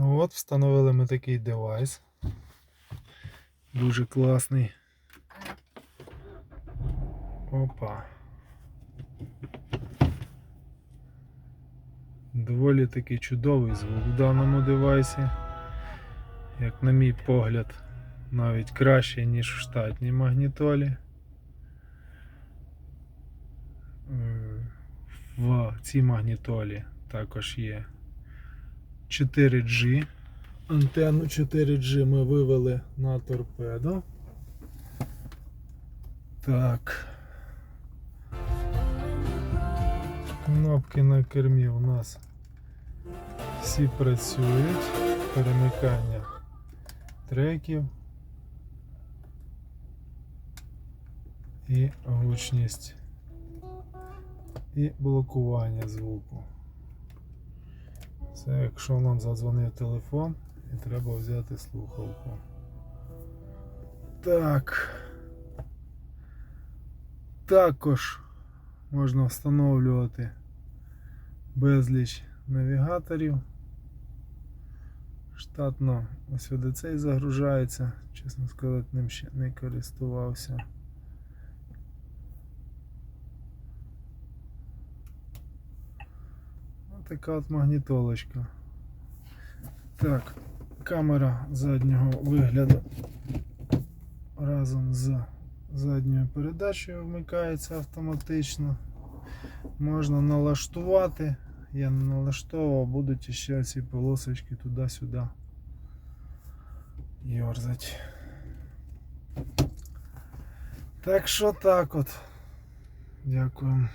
Ну от, встановили ми такий девайс. Дуже класний. Опа. Доволі таки чудовий звук в даному девайсі. Як на мій погляд, навіть краще, ніж в штатній магнітолі. Е, В цій магнітолі також є 4G. Антенну 4G ми вивели на торпедо. Так. Кнопки на кермі у нас всі працюють. Перемикання треків. І гучність. І блокування звуку. Це якщо нам задзвонив телефон і треба взяти слухавку. Так. Також можна встановлювати безліч навігаторів. Штатно ось сюди загружається, чесно сказати, ним ще не користувався. Така от магнітолочка. Так, камера заднього вигляду разом з задньою передачею вмикається автоматично. Можна налаштувати. Я не налаштовував, будуть ще ці полосочки туди-сюди йорзать. Так що так от. Дякую.